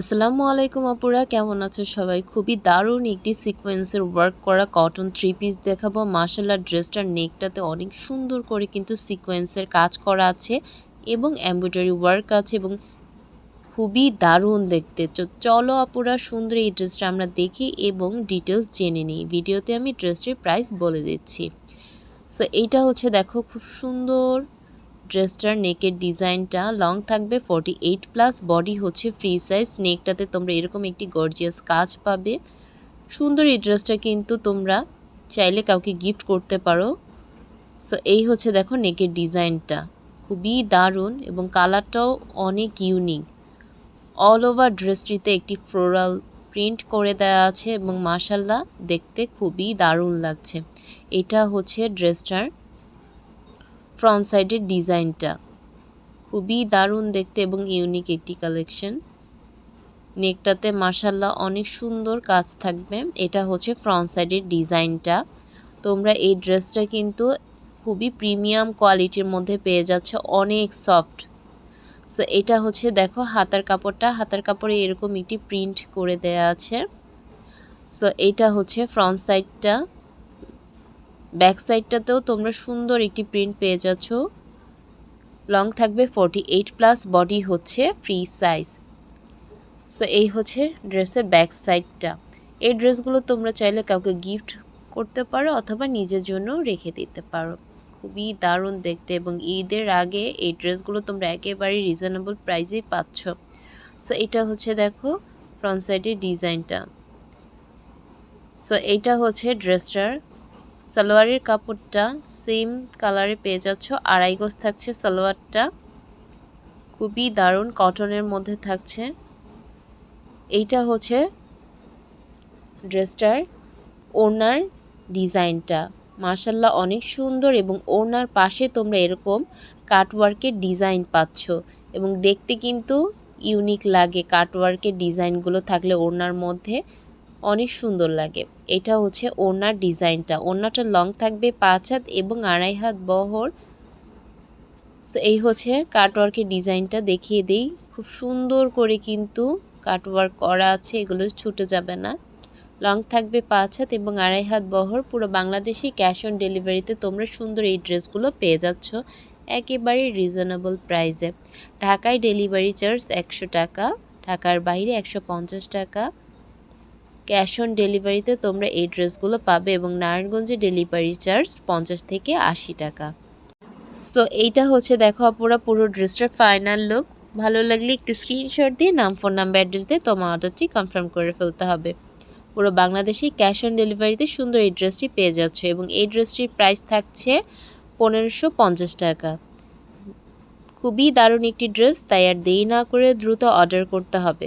আসসালামু আলাইকুম আপুরা, কেমন আছো সবাই? খুবই দারুণ একটি সিকোয়েন্সের ওয়ার্ক করা কটন থ্রি পিস দেখাবো। মার্শাল্লাহ ড্রেসটার নেকটাতে অনেক সুন্দর করে কিন্তু সিকোয়েন্সের কাজ করা আছে এবং এমব্রয়ডারি ওয়ার্ক আছে এবং খুবই দারুণ দেখতে। চলো আপুরা, সুন্দর এই ড্রেসটা আমরা দেখি এবং ডিটেলস জেনে নিই। ভিডিওতে আমি ড্রেসটির প্রাইস বলে দিচ্ছি। সো এইটা হচ্ছে, দেখো, খুব সুন্দর ড্রেসটার নেকের ডিজাইনটা লং থাকবে ফর্টি এইট প্লাস বডি হচ্ছে ফ্রি সাইজ নেকটাতে তোমরা এরকম একটি গর্জিয়াস কাজ পাবে। সুন্দর এই ড্রেসটা কিন্তু তোমরা চাইলে কাউকে গিফট করতে পারো। সো এই হচ্ছে দেখো নেকের ডিজাইনটা। খুবই দারুণ এবং কালারটাও অনেক ইউনিক অল ওভার ড্রেসটিতে একটি ফ্লোরাল প্রিন্ট করে দেওয়া আছে এবং মাসাল্লাহ দেখতে খুবই দারুণ লাগছে। এটা হচ্ছে ড্রেসটার ফ্রন্ট সাইডের ডিজাইনটা খুবই দারুণ দেখতে এবং ইউনিক একটি কালেকশন নেকটাতে মার্শাল্লাহ অনেক সুন্দর কাজ থাকবে। এটা হচ্ছে ফ্রন্ট সাইডের ডিজাইনটা তোমরা এই ড্রেসটা কিন্তু খুবই প্রিমিয়াম কোয়ালিটির মধ্যে পেয়ে যাচ্ছে, অনেক সফট সো এটা হচ্ছে দেখো হাতার কাপড়টা। হাতার কাপড়ে এরকম একটি প্রিন্ট করে দেয়া আছে। সো এটা হচ্ছে ফ্রন্ট সাইডটা ব্যাক সাইডটাতেও তোমরা সুন্দর একটি প্রিন্ট পেয়ে যাচ্ছ। লং থাকবে ফর্টি এইট প্লাস বডি হচ্ছে ফ্রি সাইজ সো এই হচ্ছে ড্রেসের ব্যাক সাইডটা এই ড্রেসগুলো তোমরা চাইলে কাউকে গিফট করতে পারো অথবা নিজের জন্য রেখে দিতে পারো। খুবই দারুণ দেখতে এবং ঈদের আগে এই ড্রেসগুলো তোমরা একেবারেই রিজনেবল প্রাইসেই পাচ্ছ। সো এটা হচ্ছে দেখো ফ্রন্ট সাইডের ডিজাইনটা সো এইটা হচ্ছে ড্রেসটার সালোয়ারের কাপড়টা সেম কালারে পেয়ে যাচ্ছ। আড়াই গোজ থাকছে সালোয়ারটা। খুবই দারুণ কটনের মধ্যে থাকছে। এইটা হচ্ছে ড্রেসটার ওনার ডিজাইনটা। মার্শাল্লাহ অনেক সুন্দর এবং ওনার পাশে তোমরা এরকম কাটওয়ার্কের ডিজাইন পাচ্ছ এবং দেখতে কিন্তু ইউনিক লাগে। কাটওয়ার্কের ডিজাইনগুলো থাকলে ওনার মধ্যে। অনেক সুন্দর লাগে। এটা হচ্ছে ওনার ডিজাইনটা। ওনাটা লং থাকবে পাঁচ হাত এবং আড়াই হাত বহর। সো এই হচ্ছে কাটওয়ার্কের ডিজাইনটা। দেখিয়ে দিই। খুব সুন্দর করে কিন্তু কাটওয়ার্ক করা আছে। এগুলো ছুটে যাবে না। লং থাকবে পাঁচ হাত এবং আড়াই হাত বহর। পুরো বাংলাদেশি ক্যাশ অন ডেলিভারিতে তোমরা সুন্দর এই ড্রেসগুলো পেয়ে যাচ্ছ। একেবারে রিজনেবল প্রাইসে ঢাকায় ডেলিভারি চার্জ একশো টাকা। ঢাকার বাইরে একশো পঞ্চাশ টাকা। ক্যাশ অন ডেলিভারিতে তোমরা এই ড্রেসগুলো পাবে এবং নারায়ণগঞ্জে ডেলিভারি চার্জ পঞ্চাশ থেকে আশি টাকা। সো এইটা হচ্ছে দেখো আপুরা পুরো ড্রেসটার ফাইনাল লুক ভালো লাগলে একটু স্ক্রিনশট দিয়ে নাম ফোন নাম্বার অ্যাড্রেস দিয়ে তোমার অর্ডারটি কনফার্ম করে ফেলতে হবে। পুরো বাংলাদেশি ক্যাশ অন ডেলিভারিতে সুন্দর এই ড্রেসটি পেয়ে যাচ্ছে এবং এই ড্রেসটির প্রাইস থাকছে পনেরোশো পঞ্চাশ টাকা। খুবই দারুণ একটি ড্রেস, তাই আর দেরি না করে দ্রুত অর্ডার করতে হবে।